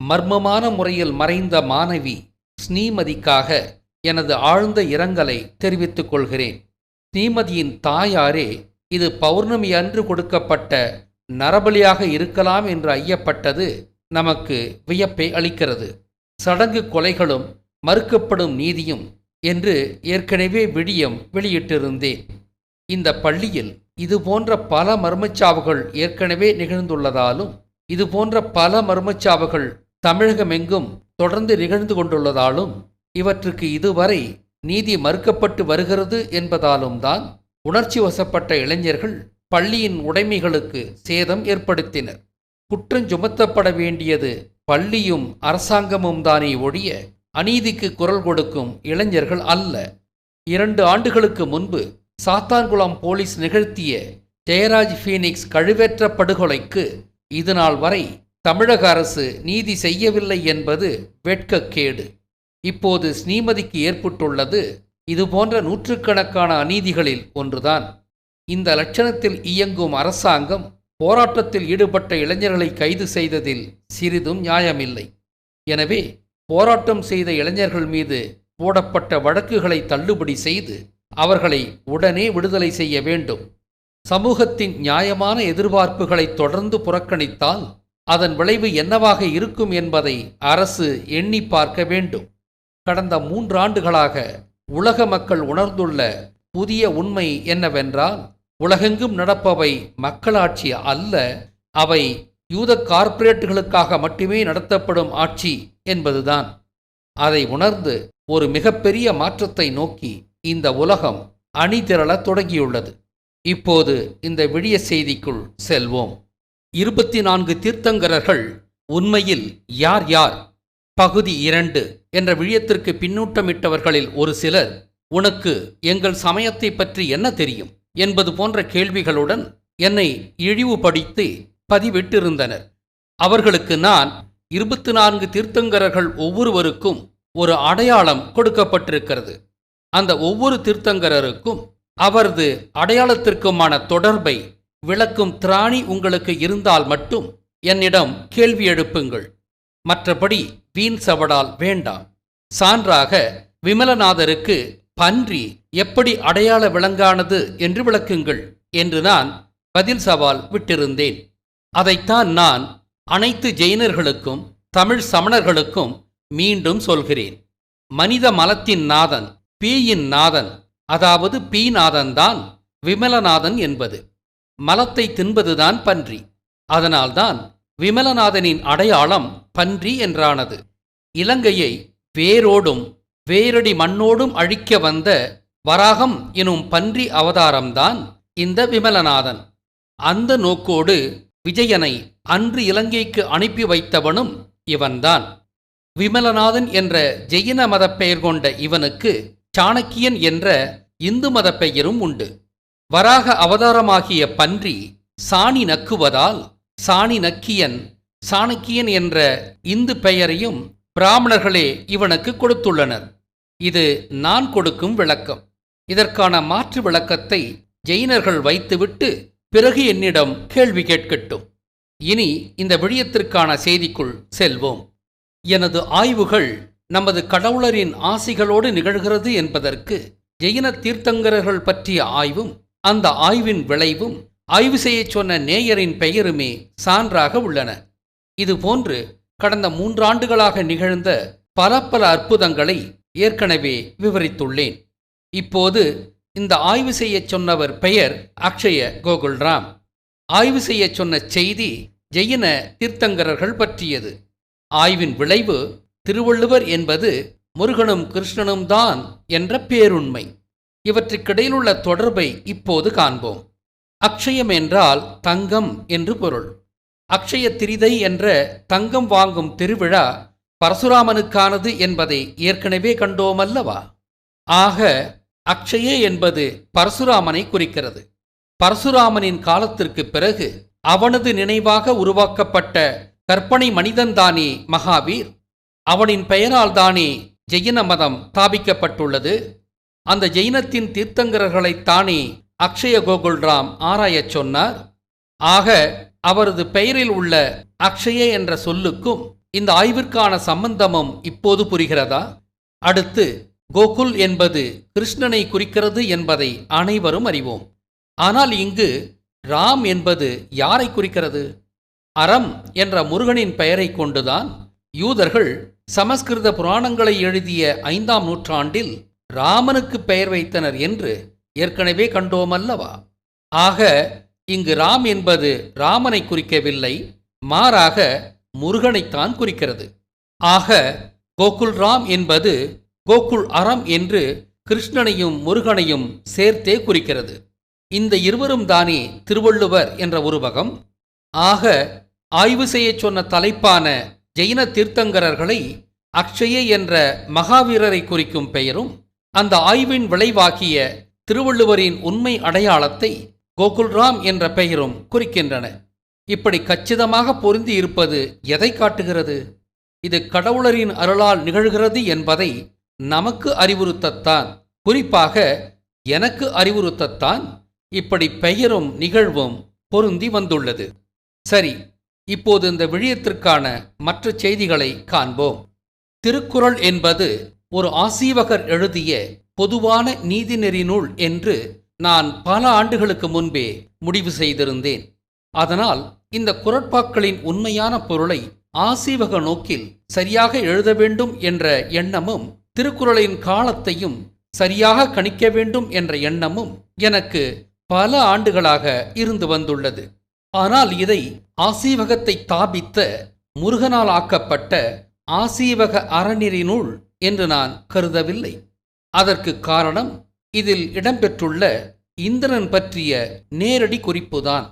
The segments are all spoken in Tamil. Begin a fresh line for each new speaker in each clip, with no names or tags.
மர்மமான முறையில் மறைந்த மாணவி ஸ்ரீமதிக்காக எனது ஆழ்ந்த இரங்கலை தெரிவித்துக் கொள்கிறேன். ஸ்ரீமதியின் தாயாரே இது பௌர்ணமி அன்று கொடுக்கப்பட்ட நரபலியாக இருக்கலாம் என்று ஐயப்பட்டது நமக்கு வியப்பை அளிக்கிறது. சடங்கு கொலைகளும் மறுக்கப்படும் நீதியும் என்று ஏற்கனவே விடியம் வெளியிட்டிருந்தேன். இந்த பள்ளியில் இதுபோன்ற பல மர்மச்சாவுகள் ஏற்கனவே நிகழ்ந்துள்ளதாலும் இதுபோன்ற பல மர்மச்சாவுகள் தமிழகமெங்கும் தொடர்ந்து நிகழ்ந்து கொண்டுள்ளதாலும் இவற்றுக்கு இதுவரை நீதி மறுக்கப்பட்டு வருகிறது என்பதாலும் தான் உணர்ச்சி வசப்பட்ட இளைஞர்கள் பள்ளியின் உடைமைகளுக்கு சேதம் ஏற்படுத்தினர். குற்றம் சுமத்தப்பட வேண்டியது பள்ளியும் அரசாங்கமும் தானே ஒழிய அநீதிக்கு குரல் கொடுக்கும் இளைஞர்கள் அல்ல. இரண்டு ஆண்டுகளுக்கு முன்பு சாத்தான்குளம் போலீஸ் நிகழ்த்திய ஜெயராஜ் ஃபீனிக்ஸ் கழுவேற்ற படுகொலைக்கு இதுநாள் வரை தமிழக அரசு நீதி செய்யவில்லை என்பது வெட்கக்கேடு. இப்போது ஸ்ரீமதிக்கு ஏற்பட்டுள்ளது இதுபோன்ற நூற்றுக்கணக்கான அநீதிகளில் ஒன்றுதான். இந்த லட்சணத்தில் இயங்கும் அரசாங்கம் போராட்டத்தில் ஈடுபட்ட இளைஞர்களை கைது செய்ததில் சிறிதும் நியாயமில்லை. எனவே போராட்டம் செய்த இளைஞர்கள் மீது போடப்பட்ட வழக்குகளை தள்ளுபடி செய்து அவர்களை உடனே விடுதலை செய்ய வேண்டும். சமூகத்தின் நியாயமான எதிர்பார்ப்புகளை தொடர்ந்து புறக்கணித்தால் அதன் விளைவு என்னவாக இருக்கும் என்பதை அரசு எண்ணி பார்க்க வேண்டும். கடந்த மூன்றாண்டுகளாக உலக மக்கள் உணர்ந்துள்ள புதிய உண்மை என்னவென்றால் உலகெங்கும் நடப்பவை மக்களாட்சி அல்ல அவை யூத கார்ப்பரேட்டுகளுக்காக மட்டுமே நடத்தப்படும் ஆட்சி என்பதுதான். அதை உணர்ந்து ஒரு மிகப்பெரிய மாற்றத்தை நோக்கி இந்த உலகம் அணிதிரளத் தொடங்கியுள்ளது. இப்போது இந்த விடிய செய்திக்குள் செல்வோம். இருபத்தி நான்கு தீர்த்தங்கரர்கள் உண்மையில் யார் யார்? பகுதி இரண்டு என்ற விழியத்திற்கு பின்னூட்டமிட்டவர்களில் ஒரு சிலர் உனக்கு எங்கள் சமயத்தை பற்றி என்ன தெரியும்? என்பது போன்ற கேள்விகளுடன் என்னை இழிவுபடுத்தி பதிவிட்டிருந்தனர். அவர்களுக்கு நான் இருபத்தி நான்கு தீர்த்தங்கரர்கள் ஒவ்வொருவருக்கும் ஒரு அடையாளம் கொடுக்கப்பட்டிருக்கிறது. அந்த ஒவ்வொரு தீர்த்தங்கரருக்கும் அவரது அடையாளத்திற்குமான தொடர்பை விளக்கும் திராணி உங்களுக்கு இருந்தால் மட்டும் என்னிடம் கேள்வி எழுப்புங்கள். மற்றபடி வீண் சவடால் வேண்டாம். சான்றாக விமலநாதருக்கு பன்றி எப்படி அடையாள விலங்கானது என்று விளக்குங்கள் என்று நான் பதில் சவால் விட்டிருந்தேன். அதைத்தான் நான் அனைத்து ஜெயினர்களுக்கும் தமிழ் சமணர்களுக்கும் மீண்டும் சொல்கிறேன். மனித மலத்தின் நாதன் பீயின் நாதன் அதாவது பீ நாதன்தான் விமலநாதன் என்பது. மலத்தை தின்பதுதான் பன்றி. அதனால்தான் விமலநாதனின் அடையாளம் பன்றி என்றானது. இலங்கையை வேரோடும் வேரடி மண்ணோடும் அழிக்க வந்த வராகம் எனும் பன்றி அவதாரம்தான் இந்த விமலநாதன். அந்த நோக்கோடு விஜயனை அன்று இலங்கைக்கு அனுப்பி வைத்தவனும் இவன்தான். விமலநாதன் என்ற ஜெயின மதப் பெயர் கொண்ட இவனுக்கு சாணக்கியன் என்ற இந்து மதப் பெயரும் உண்டு. வராக அவதாரமாகிய பன்றி சாணி நக்குவதால் சாணி நக்கியன் சாணக்கியன் என்ற இந்து பெயரையும் பிராமணர்களே இவனுக்கு கொடுத்துள்ளனர். இது நான் கொடுக்கும் விளக்கம். இதற்கான மாற்று விளக்கத்தை ஜெயினர்கள் வைத்துவிட்டு பிறகு என்னிடம் கேள்வி கேட்கட்டும். இனி இந்த விழியத்திற்கான செய்திக்குள் செல்வோம். எனது ஆய்வுகள் நமது கடவுளரின் ஆசிகளோடு நிகழ்கிறது என்பதற்கு ஜெயின தீர்த்தங்கரர்கள் பற்றிய ஆய்வும் அந்த ஆய்வின் விளைவும் ஆய்வு செய்யச் சொன்ன நேயரின் பெயருமே சான்றாக உள்ளன. இதுபோன்று கடந்த மூன்றாண்டுகளாக நிகழ்ந்த பல பல அற்புதங்களை ஏற்கனவே விவரித்துள்ளேன். இப்போது இந்த ஆய்வு செய்யச் சொன்னவர் பெயர் அக்ஷய கோகுல்ராம். ஆய்வு செய்யச் சொன்ன செய்தி ஜெயின தீர்த்தங்கரர்கள் பற்றியது. ஆய்வின் விளைவு திருவள்ளுவர் என்பது முருகனும் கிருஷ்ணனும் தான் என்ற பேருண்மை. இவற்றுக்கிடையிலுள்ள தொடர்பை இப்போது காண்போம். அக்ஷயம் என்றால் தங்கம் என்று பொருள். அக்ஷய திரிதை என்ற தங்கம் வாங்கும் திருவிழா பரசுராமனுக்கானது என்பதை ஏற்கனவே கண்டோமல்லவா? ஆக அக்ஷயே என்பது பரசுராமனை குறிக்கிறது. பரசுராமனின் காலத்திற்கு பிறகு அவனது நினைவாக உருவாக்கப்பட்ட கற்பனை மனிதன்தானே மகாவீர்? அவனின் பெயரால் தானே ஜெயின மதம் ஸ்தாபிக்கப்பட்டுள்ளது? அந்த ஜெயினத்தின் தீர்த்தங்கரர்களைத்தானே அக்ஷய கோகுல்ராம் ஆராயச் சொன்னார்? ஆக அவரது பெயரில் உள்ள அக்ஷய என்ற சொல்லுக்கும் இந்த ஆய்விற்கான சம்பந்தமும் இப்போது புரிகிறதா? அடுத்து கோகுல் என்பது கிருஷ்ணனை குறிக்கிறது என்பதை அனைவரும் அறிவோம். ஆனால் இங்கு ராம் என்பது யாரை குறிக்கிறது? அறம் என்ற முருகனின் பெயரைக் கொண்டுதான் யூதர்கள் சமஸ்கிருத புராணங்களை எழுதிய ஐந்தாம் நூற்றாண்டில் ராமனுக்கு பெயர் வைத்தனர் என்று ஏற்கனவே கண்டோமல்லவா ஆக இங்கு ராம் என்பது ராமனை குறிக்கவில்லை. மாறாக முருகனைத்தான் குறிக்கிறது. ஆக கோகுல் ராம் என்பது கோகுல் அறம் என்று கிருஷ்ணனையும் முருகனையும் சேர்த்தே குறிக்கிறது. இந்த இருவரும் தானே திருவள்ளுவர் என்ற உருவகம் ஆக ஆய்வு செய்யச் சொன்ன தலைப்பான ஜெயின தீர்த்தங்கரர்களை அக்ஷய என்ற மகாவீரரை குறிக்கும் பெயரும் அந்த ஆய்வின் விளைவாகிய திருவள்ளுவரின் உண்மை அடையாளத்தை கோகுல்ராம் என்ற பெயரும் குறிக்கின்றன. இப்படி கச்சிதமாக பொருந்தி இருப்பது எதை காட்டுகிறது? இது கடவுளரின் அருளால் நிகழ்கிறது என்பதை நமக்கு அறிவுறுத்தத்தான். குறிப்பாக எனக்கு அறிவுறுத்தத்தான் இப்படி பெயரும் நிகழ்வும் பொருந்தி வந்துள்ளது. சரி இப்போது இந்த விழியத்திற்கான மற்ற செய்திகளை காண்போம். திருக்குறள் என்பது ஒரு ஆசீவகர் எழுதிய பொதுவான நீதிநெறி நூல் என்று நான் பல ஆண்டுகளுக்கு முன்பே முடிவு செய்திருந்தேன். அதனால் இந்த குரட்பாக்களின் உண்மையான பொருளை ஆசீவக நோக்கில் சரியாக எழுத வேண்டும் என்ற எண்ணமும் திருக்குறளின் காலத்தையும் சரியாக கணிக்க வேண்டும் என்ற எண்ணமும் எனக்கு பல ஆண்டுகளாக இருந்து வந்துள்ளது. ஆனால் இதை ஆசீவகத்தை தாபித்த முருகனால் ஆக்கப்பட்ட ஆசீவக அறநெறி நூல் என்று நான் கருதவில்லை. அதற்கு காரணம் இதில் இடம்பெற்றுள்ள இந்திரன் பற்றிய நேரடி குறிப்புதான்.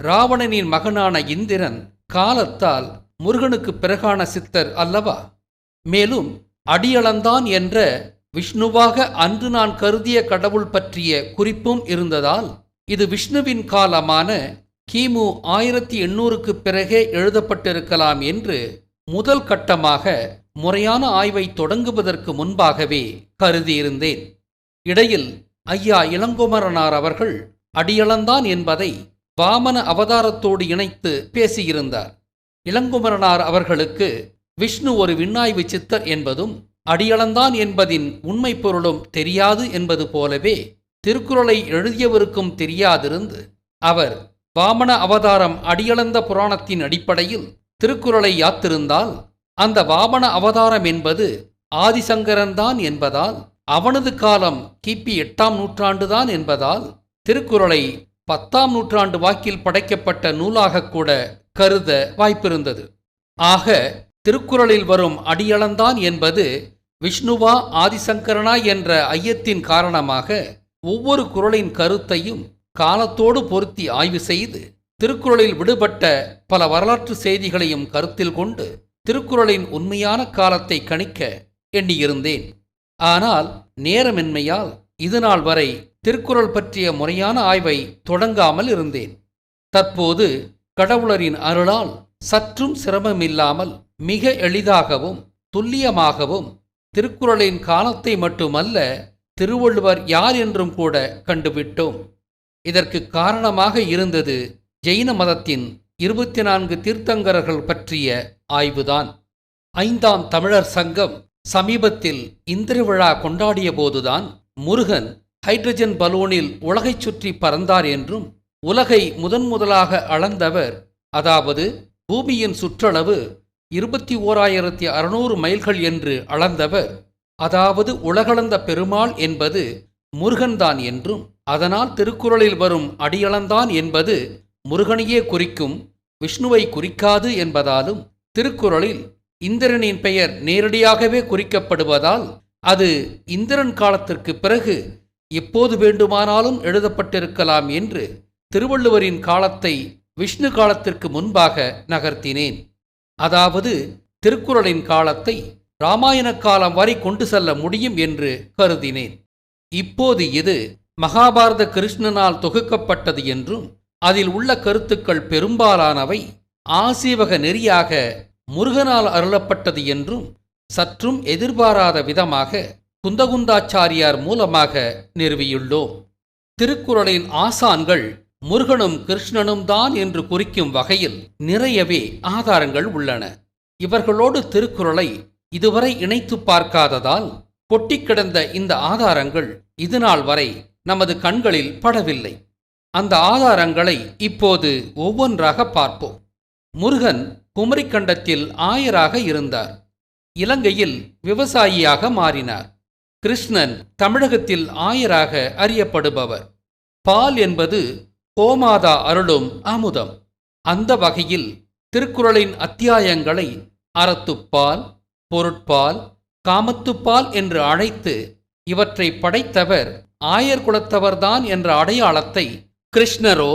ராவணனின் மகனான இந்திரன் காலத்தால் முருகனுக்கு பிறகான சித்தர் அல்லவா? மேலும் அடியளந்தான் என்ற விஷ்ணுவாக அன்று நான் கருதிய கடவுள் பற்றிய குறிப்பும் இருந்ததால் இது விஷ்ணுவின் காலமான கிமு ஆயிரத்தி எண்ணூறுக்கு பிறகே எழுதப்பட்டிருக்கலாம் என்று முதல் கட்டமாக முறையான ஆய்வை தொடங்குவதற்கு முன்பாகவே கருதியிருந்தேன். இடையில் ஐயா இளங்குமரனார் அவர்கள் அடியளந்தான் என்பதை வாமன அவதாரத்தோடு இணைத்து பேசியிருந்தார். இளங்குமரனார் அவர்களுக்கு விஷ்ணு ஒரு விண்ணாய்வு சித்தர் என்பதும் அடியளந்தான் என்பதின் உண்மை பொருளும் தெரியாது என்பது போலவே திருக்குறளை எழுதியவருக்கும் தெரியாதிருந்து அவர் வாமன அவதாரம் அடியளந்த புராணத்தின் அடிப்படையில் திருக்குறளை யாத்திருந்தால் அந்த வாமன அவதாரம் என்பது ஆதிசங்கரன்தான் என்பதால் அவனது காலம் கிபி எட்டாம் நூற்றாண்டுதான் என்பதால் திருக்குறளை பத்தாம் நூற்றாண்டு வாக்கில் படைக்கப்பட்ட நூலாக கூட கருத வாய்ப்பிருந்தது. ஆக திருக்குறளில் வரும் அடியளந்தான் என்பது விஷ்ணுவா ஆதிசங்கரனா என்ற ஐயத்தின் காரணமாக ஒவ்வொரு குறளின் கருத்தையும் காலத்தோடு பொருத்தி ஆய்வு செய்து திருக்குறளில் விடுபட்ட பல வரலாற்று செய்திகளையும் கருத்தில் கொண்டு திருக்குறளின் உண்மையான காலத்தை கணிக்க எண்ணியிருந்தேன். ஆனால் நேரமின்மையால் இதுநாள் வரை திருக்குறள் பற்றிய முறையான ஆய்வை தொடங்காமல் இருந்தேன். தற்போது கடவுளரின் அருளால் சற்றும் சிரமமில்லாமல் மிக எளிதாகவும் துல்லியமாகவும் திருக்குறளின் காலத்தை மட்டுமல்ல திருவள்ளுவர் யார் என்றும் கூட கண்டுவிட்டோம். இதற்கு காரணமாக இருந்தது ஜெயின மதத்தின் இருபத்தி நான்கு தீர்த்தங்கரர்கள் பற்றிய ஆய்வுதான். ஐந்தாம் தமிழர் சங்கம் சமீபத்தில் இந்திர விழா கொண்டாடிய போதுதான் முருகன் ஹைட்ரஜன் பலூனில் உலகைச் சுற்றி பறந்தார் என்றும் உலகை முதன் முதலாக அளந்தவர் அதாவது பூமியின் சுற்றளவு இருபத்தி ஓராயிரத்தி அறுநூறு மைல்கள் என்று அளந்தவர் அதாவது உலகளந்த பெருமாள் என்பது முருகன்தான் என்றும் அதனால் திருக்குறளில் வரும் அடியளந்தான் என்பது முருகனையே குறிக்கும் விஷ்ணுவை குறிக்காது என்பதாலும் திருக்குறளில் இந்திரனின் பெயர் நேரடியாகவே குறிக்கப்படுவதால் அது இந்திரன் காலத்திற்கு பிறகு எப்போது வேண்டுமானாலும் எழுதப்பட்டிருக்கலாம் என்று திருவள்ளுவரின் காலத்தை விஷ்ணு காலத்திற்கு முன்பாக நகர்த்தினேன். அதாவது திருக்குறளின் காலத்தை இராமாயண காலம் வரை கொண்டு செல்ல முடியும் என்று கருதினேன். இப்போது இது மகாபாரத கிருஷ்ணனால் தொகுக்கப்பட்டது என்றும் அதில் உள்ள கருத்துக்கள் பெரும்பாலானவை ஆசீவக நெறியாக முருகனால் அருளப்பட்டது என்றும் சற்றும் எதிர்பாராத விதமாக குந்தகுந்தாச்சாரியார் மூலமாக நிறுவியுள்ளோம். திருக்குறளின் ஆசான்கள் முருகனும் கிருஷ்ணனும் தான் என்று குறிக்கும் வகையில் நிறையவே ஆதாரங்கள் உள்ளன. இவர்களோடு திருக்குறளை இதுவரை இணைத்து பார்க்காததால் கொட்டிக் கிடந்த இந்த ஆதாரங்கள் இதுநாள் வரை நமது கண்களில் படவில்லை. அந்த ஆதாரங்களை இப்போது ஒவ்வொன்றாக பார்ப்போம். முருகன் குமரிக்கண்டத்தில் ஆயராக இருந்தார். இலங்கையில் விவசாயியாக மாறினார். கிருஷ்ணன் தமிழகத்தில் ஆயராக அறியப்படுபவர். பால் என்பது கோமாதா அருளும் அமுதம் அந்த வகையில் திருக்குறளின் அத்தியாயங்களை அறத்துப்பால் பொருட்பால் காமத்துப்பால் என்று அழைத்து இவற்றை படைத்தவர் ஆயர் குலத்தவர்தான் என்ற அடையாளத்தை கிருஷ்ணரோ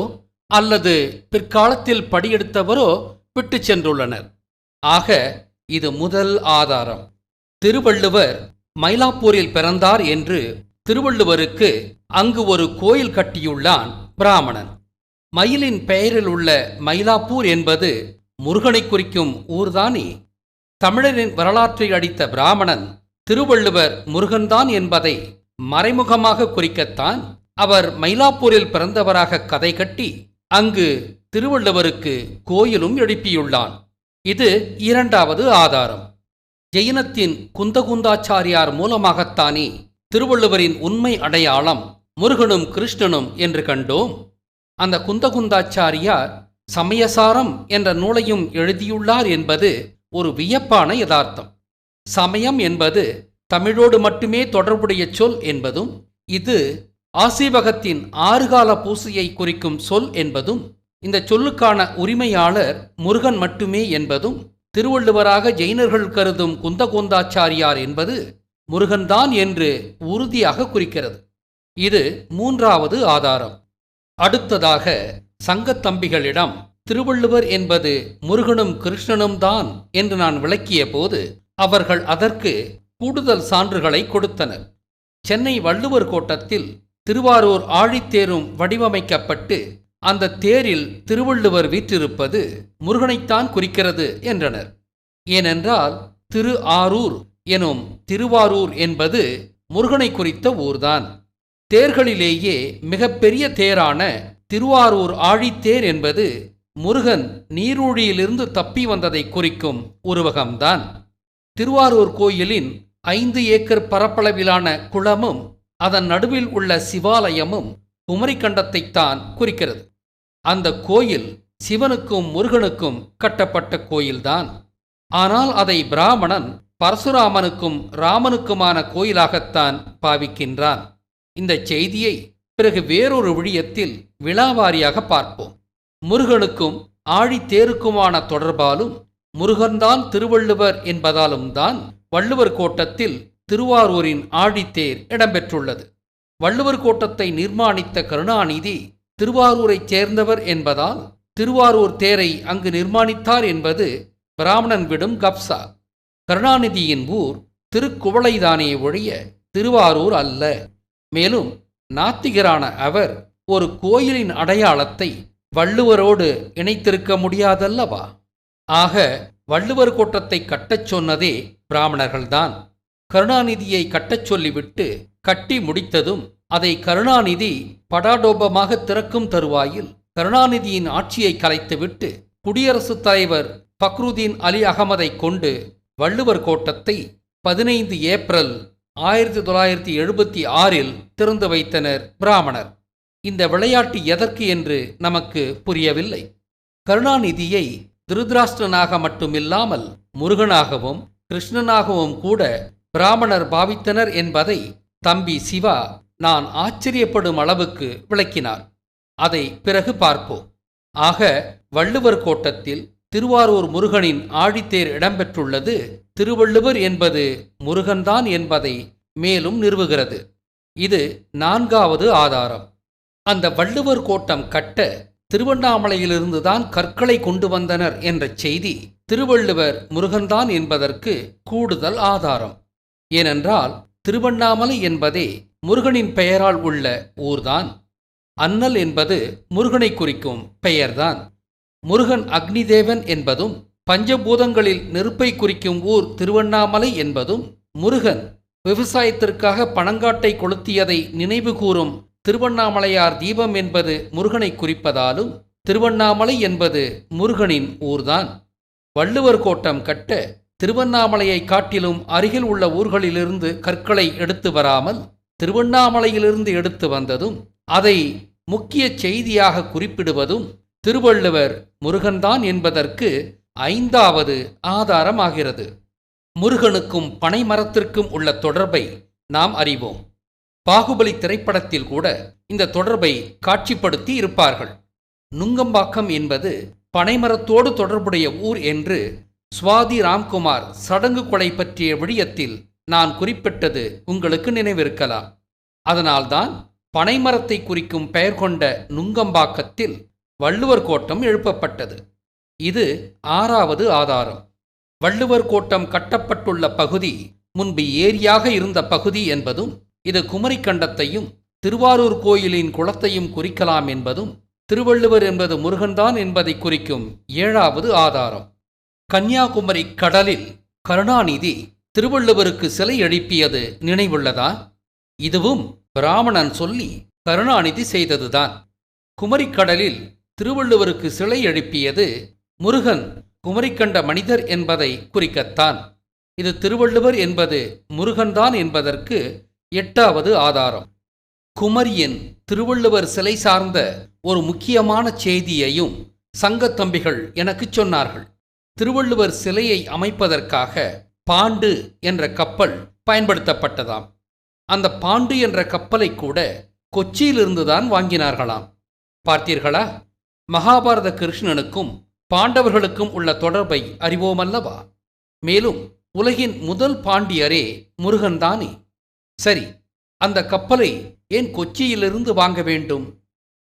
அல்லது பிற்காலத்தில் படியெடுத்தவரோ விட்டு சென்றுள்ளனர். ஆக இது முதல் ஆதாரம். திருவள்ளுவர் மயிலாப்பூரில் பிறந்தார் என்று திருவள்ளுவருக்கு அங்கு ஒரு கோயில் கட்டியுள்ளான் பிராமணன். மயிலின் பெயரில் உள்ள மயிலாப்பூர் என்பது முருகனை குறிக்கும் ஊர்தானே? தமிழரின் வரலாற்றை அடித்த பிராமணன் திருவள்ளுவர் முருகன்தான் என்பதை மறைமுகமாக குறிக்கத்தான் அவர் மயிலாப்பூரில் பிறந்தவராக கதை கட்டி அங்கு திருவள்ளுவருக்கு கோயிலும் எழுப்பியுள்ளான். இது இரண்டாவது ஆதாரம். ஜெயினத்தின் குந்தகுந்தாச்சாரியார் மூலமாகத்தானே திருவள்ளுவரின் உண்மை அடையாளம் முருகனும் கிருஷ்ணனும் என்று கண்டோம். அந்த குந்தகுந்தாச்சாரியார் சமயசாரம் என்ற நூலையும் எழுதியுள்ளார் என்பது ஒரு வியப்பான யதார்த்தம். சமயம் என்பது தமிழோடு மட்டுமே தொடர்புடைய சொல் என்பதும் இது ஆசீவகத்தின் ஆறுகால பூசையை குறிக்கும் சொல் என்பதும் இந்த சொல்லுக்கான உரிமையாளர் முருகன் மட்டுமே என்பதும் திருவள்ளுவராக ஜெயினர்கள் கருதும் குந்தகோந்தாச்சாரியார் என்பது முருகன்தான் என்று உறுதியாக குறிக்கிறது. இது மூன்றாவது ஆதாரம். அடுத்ததாக சங்கத்தம்பிகளிடம் திருவள்ளுவர் என்பது முருகனும் கிருஷ்ணனும் தான் என்று நான் விளக்கிய போது அவர்கள் அதற்கு கூடுதல் சான்றுகளை கொடுத்தனர். சென்னை வள்ளுவர் கோட்டத்தில் திருவாரூர் ஆழித்தேரும் வடிவமைக்கப்பட்டு அந்த தேரில் திருவள்ளுவர் வீற்றிருப்பது முருகனைத்தான் குறிக்கிறது என்றனர். ஏனென்றால் திரு ஆரூர் எனும் திருவாரூர் என்பது முருகனை குறித்த ஊர்தான். தேர்களிலேயே மிகப்பெரிய தேரான திருவாரூர் ஆழித்தேர் என்பது முருகன் நீரூழியிலிருந்து தப்பி வந்ததை குறிக்கும் உருவகம்தான். திருவாரூர் கோயிலின் ஐந்து ஏக்கர் பரப்பளவிலான குளமும் அதன் நடுவில் உள்ள சிவாலயமும் குமரிக்கண்டத்தைத்தான் குறிக்கிறது. அந்த கோயில் சிவனுக்கும் முருகனுக்கும் கட்டப்பட்ட கோயில்தான். ஆனால் அதை பிராமணன் பரசுராமனுக்கும் ராமனுக்குமான கோயிலாகத்தான் பாவிக்கின்றான். இந்த செய்தியை பிறகு வேறொரு விழியத்தில் விழாவாரியாக பார்ப்போம். முருகனுக்கும் ஆழித்தேருக்குமான தொடர்பாலும் முருகன்தான் திருவள்ளுவர் என்பதாலும் தான் வள்ளுவர் கோட்டத்தில் திருவாரூரின் ஆழித்தேர் இடம்பெற்றுள்ளது. வள்ளுவர் கோட்டத்தை நிர்மாணித்த கருணாநிதி திருவாரூரைச் சேர்ந்தவர் என்பதால் திருவாரூர் தேரை அங்கு நிர்மாணித்தார் என்பது பிராமணன் விடும் கப்சா. கருணாநிதியின் ஊர் திருக்குவளைதானே ஒழிய திருவாரூர் அல்ல. மேலும் நாத்திகரான அவர் ஒரு கோயிலின் அடையாளத்தை வள்ளுவரோடு இணைத்திருக்க முடியாதல்லவா? ஆக வள்ளுவர் கோட்டத்தை கட்டச் சொன்னதே பிராமணர்கள்தான். கருணாநிதியை கட்டச் சொல்லிவிட்டு கட்டி முடித்ததும் அதை கருணாநிதி படாடோபமாக திறக்கும் தருவாயில் கருணாநிதியின் ஆட்சியை கலைத்துவிட்டு குடியரசுத் தலைவர் பக்ருதீன் அலி அகமதை கொண்டு வள்ளுவர் கோட்டத்தை பதினைந்து ஏப்ரல் ஆயிரத்தி தொள்ளாயிரத்தி எழுபத்தி ஆறில் திறந்து வைத்தனர் பிராமணர். இந்த விளையாட்டு எதற்கு என்று நமக்கு புரியவில்லை. கருணாநிதியை திருதராஷ்டிரனாக மட்டுமில்லாமல் முருகனாகவும் கிருஷ்ணனாகவும் கூட பிராமணர் பாவித்தனர் என்பதை தம்பி சிவா நான் ஆச்சரியப்படும் அளவுக்கு விளக்கினார். அதை பிறகு பார்ப்போம். ஆக வள்ளுவர் கோட்டத்தில் திருவாரூர் முருகனின் ஆழித்தேர் இடம்பெற்றுள்ளது திருவள்ளுவர் என்பது முருகன்தான் என்பதை மேலும் நிறுவுகிறது. இது நான்காவது ஆதாரம். அந்த வள்ளுவர் கோட்டம் கட்ட திருவண்ணாமலையிலிருந்துதான் கற்களை கொண்டு வந்தனர் என்ற செய்தி திருவள்ளுவர் முருகன்தான் என்பதற்கு கூடுதல் ஆதாரம். ஏனென்றால் திருவண்ணாமலை என்பதே முருகனின் பெயரால் உள்ள ஊர்தான். அன்னல் என்பது முருகனை குறிக்கும் பெயர்தான். முருகன் அக்னிதேவன் என்பதும் பஞ்சபூதங்களில் நெருப்பை குறிக்கும் ஊர் திருவண்ணாமலை என்பதும் முருகன் விவசாயத்திற்காக பணங்காட்டை கொளுத்தியதை நினைவு கூறும் திருவண்ணாமலையார் தீபம் என்பது முருகனை குறிப்பதாலும் திருவண்ணாமலை என்பது முருகனின் ஊர்தான். வள்ளுவர் கோட்டம் கட்ட திருவண்ணாமலையை காட்டிலும் அருகில் உள்ள ஊர்களிலிருந்து கற்களை எடுத்து வராமல் திருவண்ணாமலையிலிருந்து எடுத்து வந்ததும் அதை முக்கிய செய்தியாக குறிப்பிடுவதும் திருவள்ளுவர் முருகன்தான் என்பதற்கு ஐந்தாவது ஆதாரமாகிறது. முருகனுக்கும் பனைமரத்திற்கும் உள்ள தொடர்பை நாம் அறிவோம். பாகுபலி திரைப்படத்தில் கூட இந்த தொடர்பை காட்சிப்படுத்தி இருப்பார்கள். நுங்கம்பாக்கம் என்பது பனைமரத்தோடு தொடர்புடைய ஊர் என்று சுவாதி ராம்குமார் சடங்கு கொலை பற்றிய விடயத்தில் நான் குறிப்பிட்டது உங்களுக்கு நினைவிருக்கலாம். அதனால்தான் பனைமரத்தை குறிக்கும் பெயர் கொண்ட நுங்கம்பாக்கத்தில் வள்ளுவர் கோட்டம் எழுப்பப்பட்டது. இது ஆறாவது ஆதாரம். வள்ளுவர் கோட்டம் கட்டப்பட்டுள்ள பகுதி முன்பு ஏரியாக இருந்த பகுதி என்பதும் இது குமரிக்கண்டத்தையும் திருவாரூர் கோயிலின் குளத்தையும் குறிக்கலாம் என்பதும் திருவள்ளுவர் என்பது முருகன்தான் என்பதை குறிக்கும் ஏழாவது ஆதாரம். கன்னியாகுமரி கடலில் கருணாநிதி திருவள்ளுவருக்கு சிலை எழுப்பியது நினைவுள்ளதா? இதுவும் பிராமணன் சொல்லி கருணாநிதி செய்ததுதான். குமரிக்கடலில் திருவள்ளுவருக்கு சிலை எழுப்பியது முருகன் குமரிக்கண்ட மனிதர் என்பதை குறிக்கத்தான். இது திருவள்ளுவர் என்பது முருகன்தான் என்பதற்கு எட்டாவது ஆதாரம். குமரியின் திருவள்ளுவர் சிலை சார்ந்த ஒரு முக்கியமான செய்தியையும் சங்கத்தம்பிகள் எனக்குச் சொன்னார்கள். திருவள்ளுவர் சிலையை அமைப்பதற்காக பாண்டு என்ற கப்பல் பயன்படுத்தப்பட்டதாம். அந்த பாண்டு என்ற கப்பலை கூட கொச்சியிலிருந்துதான் வாங்கினார்களாம். பார்த்தீர்களா? மகாபாரத கிருஷ்ணனுக்கும் பாண்டவர்களுக்கும் உள்ள தொடர்பை அறிவோமல்லவா? மேலும் உலகின் முதல் பாண்டியரே முருகன்தானே சரி அந்த கப்பலை ஏன் கொச்சியிலிருந்து வாங்க வேண்டும்?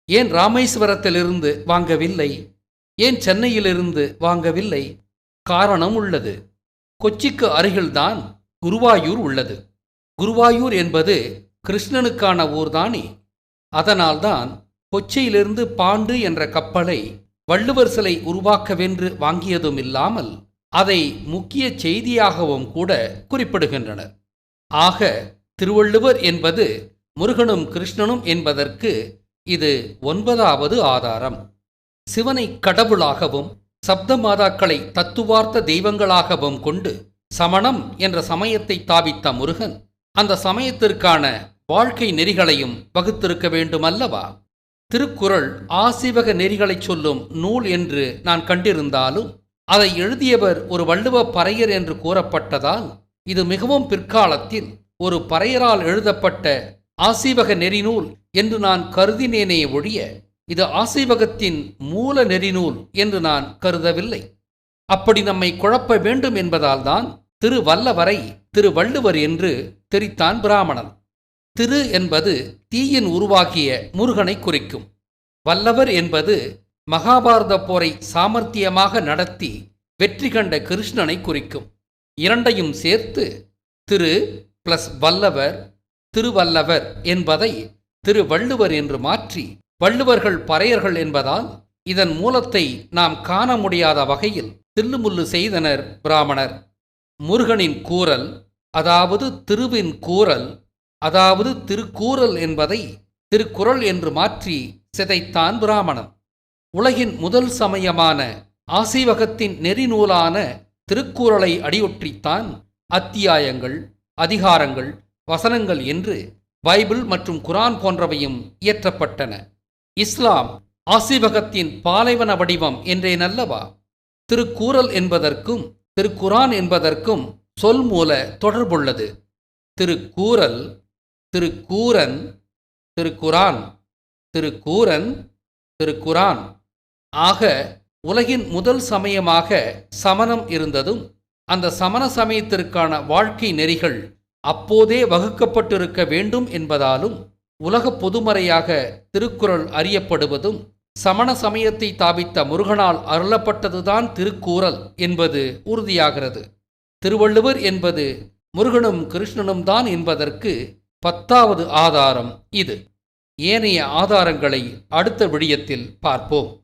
ஏன் ராமேஸ்வரத்திலிருந்து வாங்கவில்லை? ஏன் சென்னையிலிருந்து வாங்கவில்லை? காரணம் உள்ளது. கொச்சிக்கு அருகில்தான் குருவாயூர் உள்ளது. குருவாயூர் என்பது கிருஷ்ணனுக்கான ஊர்தானே அதனால்தான் கொச்சியிலிருந்து பாண்டு என்ற கப்பலை வள்ளுவர் சிலை உருவாக்கவென்று வாங்கியதும் இல்லாமல் அதை முக்கிய செய்தியாகவும் கூட குறிப்பிடுகின்றனர். ஆக திருவள்ளுவர் என்பது முருகனும் கிருஷ்ணனும் என்பதற்கு இது ஒன்பதாவது ஆதாரம். சிவனை கடவுளாகவும் சப்த மாதாக்களை தத்துவார்த்த தெய்வங்களாகவும் கொண்டு சமணம் என்ற சமயத்தை தாவித்த முருகன் அந்த சமயத்திற்கான வாழ்க்கை நெறிகளையும் வகுத்திருக்க வேண்டுமல்லவா? திருக்குறள் ஆசிவக நெறிகளைச் சொல்லும் நூல் என்று நான் கண்டிருந்தாலும் அதை எழுதியவர் ஒரு வள்ளுவ பறையர் என்று கூறப்பட்டதால் இது மிகவும் பிற்காலத்தில் ஒரு பறையரால் எழுதப்பட்ட ஆசீவக நெறிநூல் என்று நான் கருதினேனே ஒழிய இது ஆசைவகத்தின் மூல நெறிநூல் என்று நான் கருதவில்லை. அப்படி நம்மை குழப்ப வேண்டும் என்பதால்தான் திரு வல்லவரை திரு வள்ளுவர் என்று தெரித்தான் பிராமணன். திரு என்பது தீயின் உருவாகிய முருகனை குறிக்கும். வல்லவர் என்பது மகாபாரத போரை சாமர்த்தியமாக நடத்தி வெற்றி கண்ட கிருஷ்ணனை குறிக்கும். இரண்டையும் சேர்த்து திரு பிளஸ் வல்லவர் திருவல்லவர் என்பதை திருவள்ளுவர் என்று மாற்றி வள்ளுவர்கள் பறையர்கள் என்பதால் இதன் மூலத்தை நாம் காண முடியாத வகையில் தில்லுமுல்லு செய்தனர் பிராமணர். முருகனின் கூறல் அதாவது திருவின் கூறல் அதாவது திருக்கூறல் என்பதை திருக்குறள் என்று மாற்றி சிதைத்தான் பிராமணன். உலகின் முதல் சமயமான ஆசீவகத்தின் நெறிநூலான திருக்குறளை அடியொற்றித்தான் அத்தியாயங்கள் அதிகாரங்கள் வசனங்கள் என்று பைபிள் மற்றும் குரான் போன்றவையும் இயற்றப்பட்டன. இஸ்லாம் ஆசீவகத்தின் பாலைவன வடிவம் என்றேனல்லவா திருக்கூறல் என்பதற்கும் திருக்குரான் என்பதற்கும் சொல் மூல தொடர்புள்ளது. திருக்கூறல் திருக்கூரன் திருக்குரான் திருக்கூரன் திருக்குரான். ஆக உலகின் முதல் சமயமாக சமணம் இருந்ததும் அந்த சமண சமயத்திற்கான வாழ்க்கை நெறிகள் அப்போதே வகுக்கப்பட்டிருக்க வேண்டும் என்பதாலும் உலக பொதுமறையாக திருக்குறள் அறியப்படுவதும் சமண சமயத்தை தாபித்த முருகனால் அருளப்பட்டதுதான் திருக்கூறல் என்பது உறுதியாகிறது. திருவள்ளுவர் என்பது முருகனும் கிருஷ்ணனும் தான் என்பதற்கு பத்தாவது ஆதாரம் இது. ஏனைய ஆதாரங்களை அடுத்த விடயத்தில் பார்ப்போம்.